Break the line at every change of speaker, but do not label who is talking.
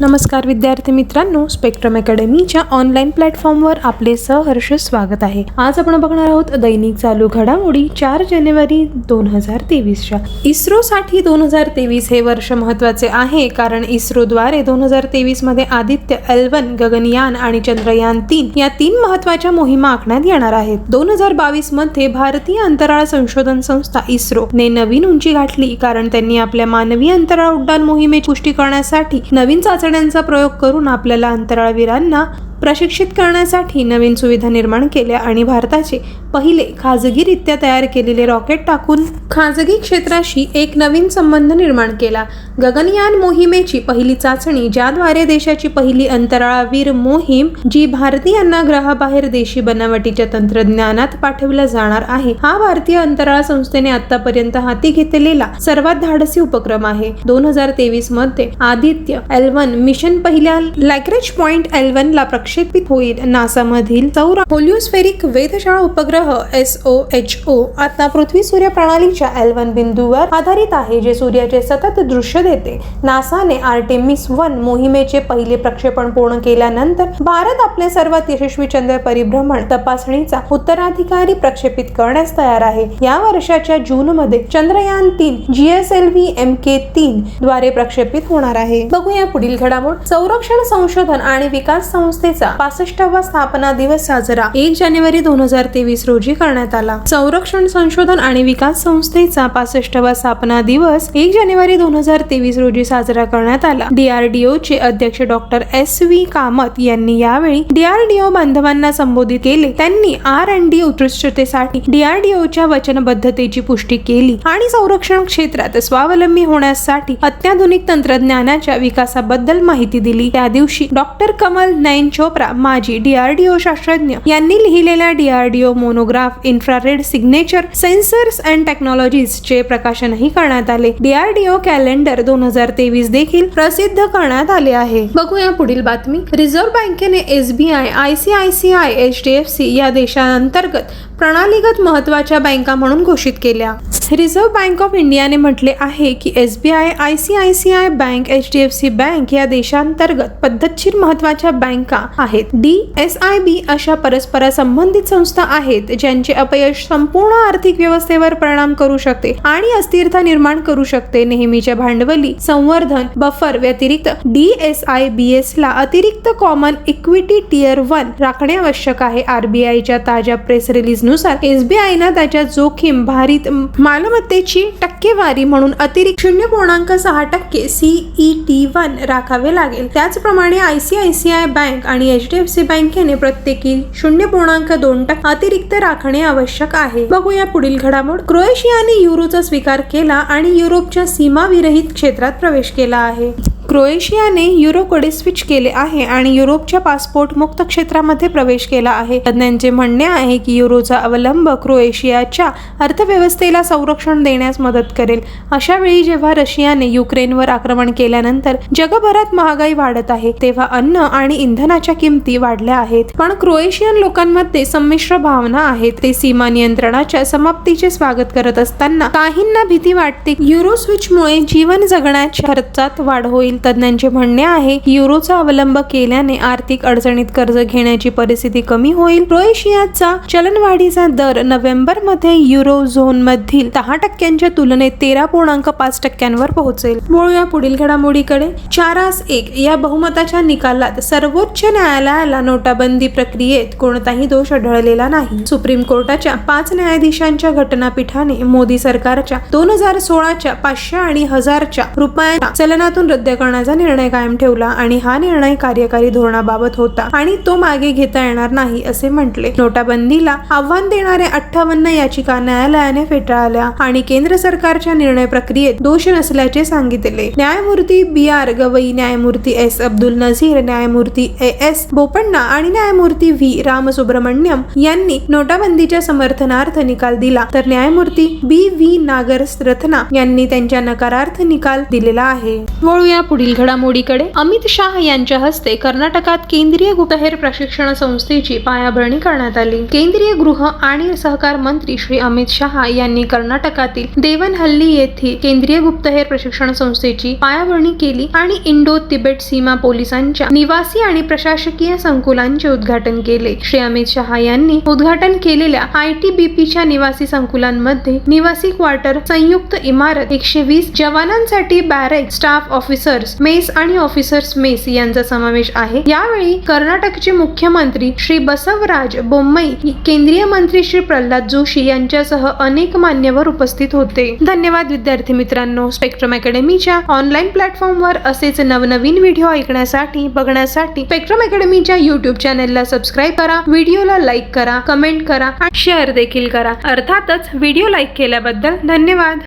नमस्कार विद्यार्थी मित्रांनो स्पेक्ट्रम अकॅडमीच्या ऑनलाईन प्लॅटफॉर्मवर आपले सहर्ष स्वागत आहे. आज आपण बघणार आहोत दैनिक चालू घडामोडी चार जानेवारी दोन हजार तेवीसच्या. इस्रोसाठी दोन हजार तेवीस हे वर्ष महत्त्वाचे आहे कारण इस्रोद्वारे दोन हजार तेवीसमध्ये आदित्य एल वन गगनयान आणि चंद्रयान तीन या तीन महत्त्वाच्या मोहिमा आखण्यात येणार आहेत. दोन हजार बावीसमध्ये भारतीय अंतराळ संशोधन संस्था इस्रोने नवीन उंची गाठली कारण त्यांनी आपल्या मानवी अंतराळ उड्डाण मोहिमेची पुष्टी करण्यासाठी नवीन चाचण्यांचा प्रयोग करून आपल्याला अंतराळवीरांना प्रशिक्षित करण्यासाठी नवीन सुविधा निर्माण केल्या आणि भारताचे पहिले खाजगीरित्या तयार केलेले रॉकेट टाकून खाजगी क्षेत्राशी एक नवीन संबंध निर्माण केला. गगनयान मोहिमेची पहिली चाचणी ज्याद्वारे देशाची पहिली अंतराळवीर मोहीम जी भारतीयांना ग्रहाबाहेर देशी बनावटीच्या तंत्रज्ञानात पाठवला जाणार आहे हा भारतीय अंतराळ संस्थेने आतापर्यंत हाती घेतलेला सर्वात धाडसी उपक्रम आहे. दोन हजार तेवीसमध्ये आदित्य एल्वन मिशन पहिल्या लॅक्रेज पॉइंट एल ला प्रक्षेपित होईल. नासामधील सौर होलिओस्फेरिक वेधशाळा उपग्रह एस ओ एच ओ आता पृथ्वी सूर्य प्रणालीच्या एलवन बिंदूवर आधारित आहे जे सूर्याचे सतत दृश्य देते. नासाने आर्टेमिस वन मोहिमेचे पहिले प्रक्षेपण पूर्ण केल्यानंतर भारत आपले सर्वात यशस्वी चंद्र परिभ्रमण तपासणीचा उत्तराधिकारी प्रक्षेपित करण्यास तयार आहे. या वर्षाच्या जून मध्ये चंद्रयान तीन G S L V M K तीन द्वारे प्रक्षेपित होणार आहे. बघूया पुढील घडामोड. संरक्षण संशोधन आणि विकास संस्थेचे पासष्टावा स्थापना दिवस साजरा. एक जानेवारी दोन हजार तेवीस रोजी करण्यात आला. संरक्षण संशोधन आणि विकास संस्थेचा पासष्टावा स्थापना दिवस एक जानेवारी दोन हजार तेवीस रोजी साजरा करण्यात आला. डीआरडीओ चे अध्यक्ष डॉक्टर एस व्ही कामत यांनी यावेळी डीआरडीओ बांधवांना संबोधित केले. त्यांनी आर अँड डी उत्कृष्टतेसाठी डीआरडीओच्या वचनबद्धतेची पुष्टी केली आणि संरक्षण क्षेत्रात स्वावलंबी होण्यासाठी अत्याधुनिक तंत्रज्ञानाच्या विकासाबद्दल माहिती दिली. त्या दिवशी डॉक्टर कमल नैनचो चोप्रा माजी डीआरडीओ शास्त्रज्ञ यांनी लिहिलेल्या DRDO monograph infrared signature sensors and technologies चे प्रकाशनही करण्यात आले. डीआरडीओ कॅलेंडर दोन हजार तेवीस देखील प्रसिद्ध करण्यात आले आहे. बघूया पुढील बातमी. रिझर्व्ह बँकेने SBI ICICI H D F C या देशांतर्गत प्रणालीगत महत्त्वाच्या बँका म्हणून घोषित केल्या. रिझर्व्ह बँक ऑफ इंडियाने म्हटले आहे की S B I I C I C I bank H D F C bank या देशांतर्गत पद्धतशीर महत्त्वाच्या बँका आहेत. डी एस आय बी अशा परस्पर संबंधित संस्था आहेत ज्यांचे अपयश संपूर्ण आर्थिक व्यवस्थेवर परिणाम करू शकते आणि अस्थिरता निर्माण करू शकते. नेहमीच्या भांडवली संवर्धन बफर व्यतिरिक्त D S I B S ला अतिरिक्त कॉमन इक्विटी टीयर वन राखणे आवश्यक आहे. आरबीआयच्या ताज्या प्रेस रिलीजनुसार एसबीआयनं त्याच्या जोखीम भारित मालमत्तेची टक्केवारी म्हणून अतिरिक्त शून्य पूर्णांक सहा टक्के सीई टी वन राखावे लागेल. त्याचप्रमाणे आयसीआयसीआय बँक आणि एच डी एफ सी बँकेने प्रत्येकी शून्य पूर्णांक दोन टक्के अतिरिक्त राखणे आवश्यक आहे. बघूया पुढील घडामोड. क्रोएशियाने युरोचा स्वीकार केला आणि युरोपच्या सीमाविरहित क्षेत्रात प्रवेश केला आहे. क्रोएशियाने युरोकडे स्विच केले आहे आणि युरोपच्या पासपोर्ट मुक्त क्षेत्रामध्ये प्रवेश केला आहे. तज्ज्ञांचे म्हणणे आहे की युरोचा अवलंब क्रोएशियाच्या अर्थव्यवस्थेला संरक्षण देण्यास मदत करेल. अशा वेळी जेव्हा रशियाने युक्रेनवर आक्रमण केल्यानंतर जगभरात महागाई वाढत आहे तेव्हा अन्न आणि इंधनाच्या किमती वाढल्या आहेत. पण क्रोएशियन लोकांमध्ये संमिश्र भावना आहेत. ते सीमा नियंत्रणाच्या समाप्तीचे स्वागत करत असताना काहींना भीती वाटते. की युरो स्विचमुळे जीवन जगण्याच्या खर्चात वाढ होईल तज्ज्ञांचे म्हणणे आहे की युरोचा अवलंब केल्याने आर्थिक अडचणीत कर्ज घेण्याची परिस्थिती कमी होईल. क्रोएशियाचा चलनवाढीचा दर नोव्हेंबरमध्ये युरो झोन मधील दहा टक्क्यांच्या तुलनेत तेरा पूर्णांक पाच टक्क्यांवर पोहोचेल. बोलूया पुढील घडामोडीकडे. चारास एक या बहुमताच्या निकालात सर्वोच्च न्यायालयाला नोटाबंदी प्रक्रियेत कोणताही दोष आढळलेला नाही. सुप्रीम कोर्टाच्या पाच न्यायाधीशांच्या घटनापीठाने मोदी सरकारच्या दोन हजार सोळाच्या पाचशे आणि हजारच्या रुपयांच्या चलनातून रद्द करण्याचा निर्णय कायम ठेवला आणि हा निर्णय कार्यकारी धोरणाबाबत होता आणि तो मागे घेता येणार नाही असे म्हटले. नोटाबंदीला आव्हान देणाऱ्या अठ्ठावन्न याचिका न्यायालयाने फेटाळल्या आणि केंद्र सरकारच्या निर्णय प्रक्रियेत दोष नसल्याचे सांगितले. न्यायमूर्ती बी आर गवई न्यायमूर्ती एस अब्दुल नझीर न्यायमूर्ती ए एस बोपण्णा आणि न्यायमूर्ती व्ही रामसुब्रमण्यम यांनी नोटाबंदीच्या समर्थनार्थ निकाल दिला. तर न्यायमूर्ती बी व्ही नागर रत्ना यांनी त्यांच्या नकारार्थ निकाल दिलेला आहे. वळूया पुढील घडामोडीकडे. अमित शाह यांच्या हस्ते कर्नाटकात केंद्रीय गुप्तहेर प्रशिक्षण संस्थेची पायाभरणी करण्यात आली. केंद्रीय गृह आणि सहकार मंत्री श्री अमित शहा यांनी कर्नाटकातील देवनहल्ली येथे केंद्रीय गुप्तहेर प्रशिक्षण संस्थेची पायाभरणी केली आणि इंडो तिबेट सीमा पोलिसांच्या निवासी आणि प्रशासकीय संकुलांचे उद्घाटन केले. श्री अमित शहा यांनी उद्घाटन केलेल्या आय टी बी पीच्या निवासी संकुलांमध्ये निवासी क्वार्टर संयुक्त इमारत एकशे वीस जवानांसाठी barrack staff officer officers mess आणि ऑफिसर्स मेस यांचा समावेश आहे. यावेळी कर्नाटकचे मुख्यमंत्री श्री बसवराज बोम्मई केंद्रीय मंत्री श्री प्रल्हाद जोशी यांच्यासह अनेक मान्यवर उपस्थित होते. धन्यवाद विद्यार्थी मित्रांनो. स्पेक्ट्रम अकॅडमीच्या ऑनलाईन प्लॅटफॉर्मवर असेच नवनवीन व्हिडिओ ऐकण्यासाठी बघण्यासाठी स्पेक्ट्रम अकॅडमीच्या युट्यूब चॅनलला सबस्क्राईब करा व्हिडिओला लाईक करा कमेंट करा आणि शेअर देखील करा. अर्थातच व्हिडिओ लाईक केल्याबद्दल धन्यवाद.